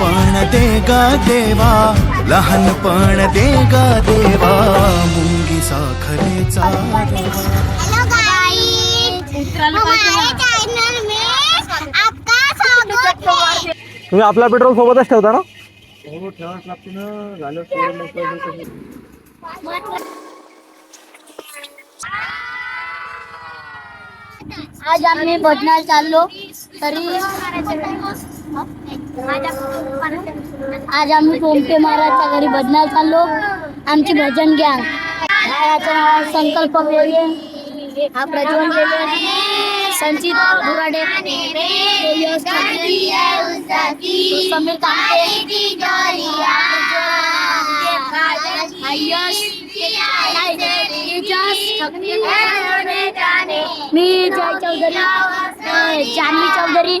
लहानपण दे गा देवा लहानपण दे गा देवा मुंगी साखरेचा रवा. हेलो गाइस हमारे चैनल में आपका स्वागत है तुम्ही आपला पेट्रोल सोबतच ठेवता ना? आज आम्ही भजनाला चाललो तरी आज आम्ही पोमटे महाराजच्या घरी भजनाला चाललो. आमची भजन गँग याचं नाव आहे संकल्प वेगळे हा प्रज्वल वेगळे संचित बुराडे समीर कांबळे, मी जय चौधरी जान्हवी चौधरी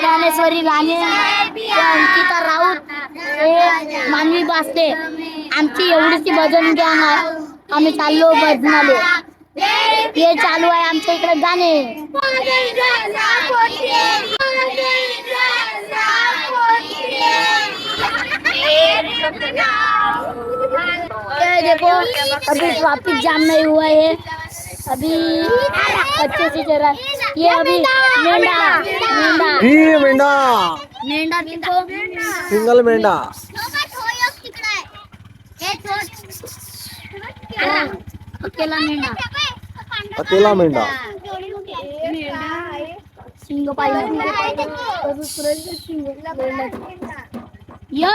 ज्ञानेश्वरी लाने अंकिता राऊत हे मानवी बासते आमची एवढीची भजन गँग आहे आम्ही चाललो भजनाले. हे चालू आहे आमच्या इकडे गाणे. Yeah. देखो अभी ट्रैफ़िक जाम नहीं हुआ है। अभी अच्छे से चल। रहा है ये अभी मेंढा मेंढा। ही मेंढा। मेंढा देखो। सिंगल मेंढा। अकेला मेंढा। अकेला मेंढा। सिंग पाहिजे यो!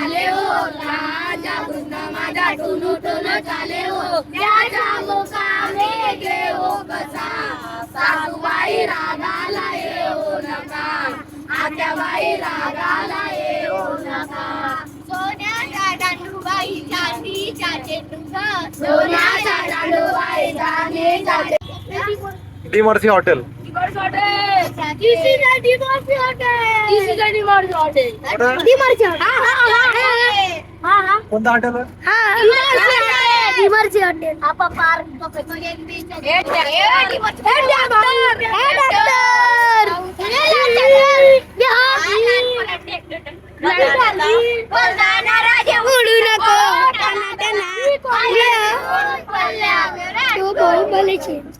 चाले हो. राधा कृष्ण माझा टुलू टुलू चाले हो. त्याचा मुकामी घेऊ कसा? सासूबाई रागाला येऊ नका. आग्याबाई रागाला येऊ नका. हो लहानचा कृष्ण माझा टुनू टुनू चाले हो लहानचा कृष्ण माझा टुनू टुनू चाले हो। त्याचा मुकामी घेऊ कसा सासूबाई रागाला येऊ नका आत्याबाई रागाला येऊ नका सोन्याच्या दांडूबाई चांदीच्या चेंडूचा सोन्याच्या दांडूबाई चांदीच्या डीमर्सी हॉटेल कोणतं हॉटेल उडू नको ओगलू नको तू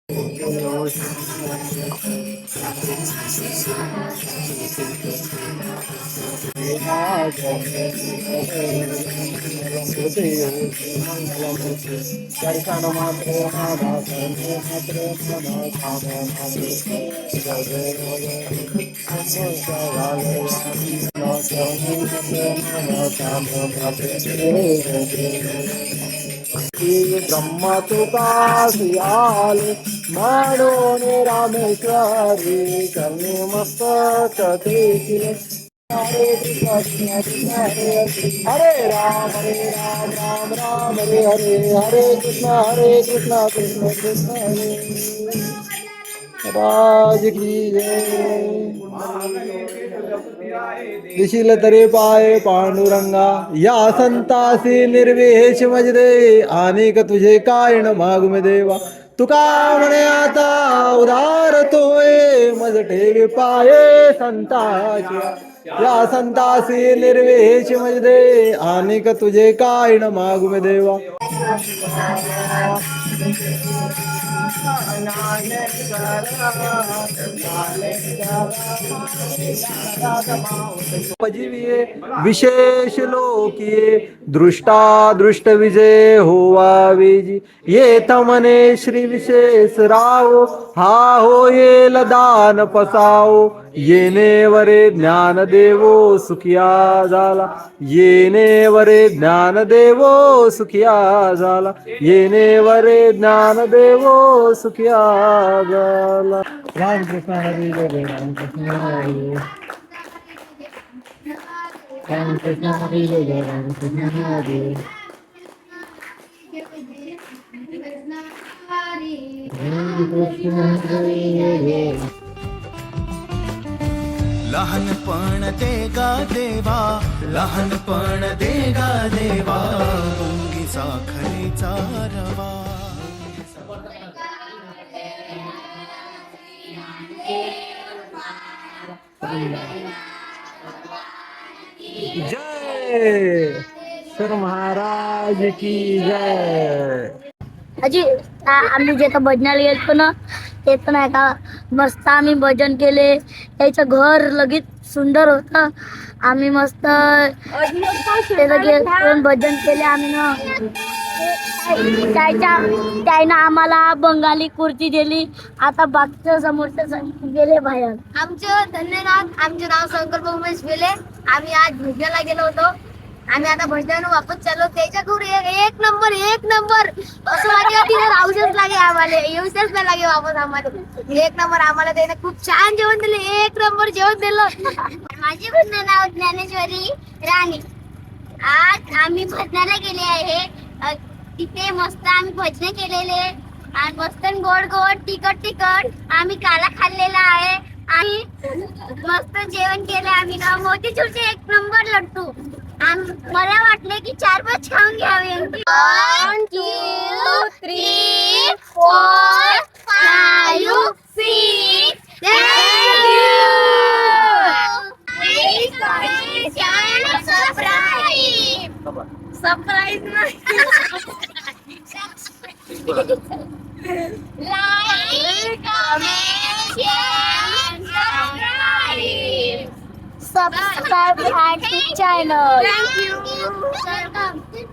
ब्रह्मा तुका सियाले म्हणून रामेश्वरी करणे मस्तक देखील हरे कृष्ण कृष्ण हरे राम हरे राम राम राम हरे हरे हरे कृष्ण हरे कृष्ण कृष्ण कृष्ण हरे. राज की जय. दिशील तरी पाय पांडुरंगा या संतासी निर्विहेश मजदे अनेक तुझे काय न देवा. तुका म्हणे आता उदार तोय? मज ठेवी पाये संताची. या संतासी निर्वेश मजदे अनेक तुझे काय न मागू देवा? विशेष लोकिये दृष्टा दृष्ट विजय होवा विजी ये तमने श्री विशेष राव हा होयेल दान पसाओ येणे वरे ज्ञान देवो सुखिया झाला येणे वरे ज्ञान देवो सुखिया झाला येणे वरे ज्ञान देवो सुखिया झाला रामकृष्ण हरी जय रामकृष्ण हरी रामकृष्ण हरी जय रामकृष्ण हरी रामकृष्ण हरी जय. लहानपण दे गा देवा लहानपण दे गा देवा मुंगी साखरेचा रवा. जय सर महाराज की जय. अजी आम्ही जिथं भजनाला गेलतो ना तिथं नाही का मस्त आम्ही भजन केले. त्याचं घर लगेच सुंदर होतं. आम्ही मस्त गेलो भजन केले आम्ही ना. त्याच्या त्यानं आम्हाला बंगाली कुर्ती दिली. आता बाकीच्या समोरच्या गेले बाहेर. आमचं धन्यवाद आमचे नाव शंकर उमेश वेले आम्ही आज भजनाला गेलो होतो. आम्ही आता भजनानं वापस चाललो. त्याच्या घरी एक नंबर एक नंबर. असं लागे तिथे राहूच लागे आम्हाला. येऊच नाही लागे वापस आम्हाला. एक नंबर आम्हाला त्याने खूप छान जेवण दिले. एक नंबर जेवण दिलं. माझे भजन नाव ज्ञानेश्वरी राणी. आज आम्ही भजनाला गेले आहे. तिथे मस्त आम्ही भजन केलेले. आणि मस्त गोड गोड तिखट तिखट आम्ही काला खाल्लेला आहे. आणि मस्त जेवण केलं. आम्ही ना मोतीचूरचे एक नंबर लड्डू. मला वाटले की चार पाच खाऊन घ्यावे one two three four five six surprise like comment share subscribe our channel. Thank you. Welcome.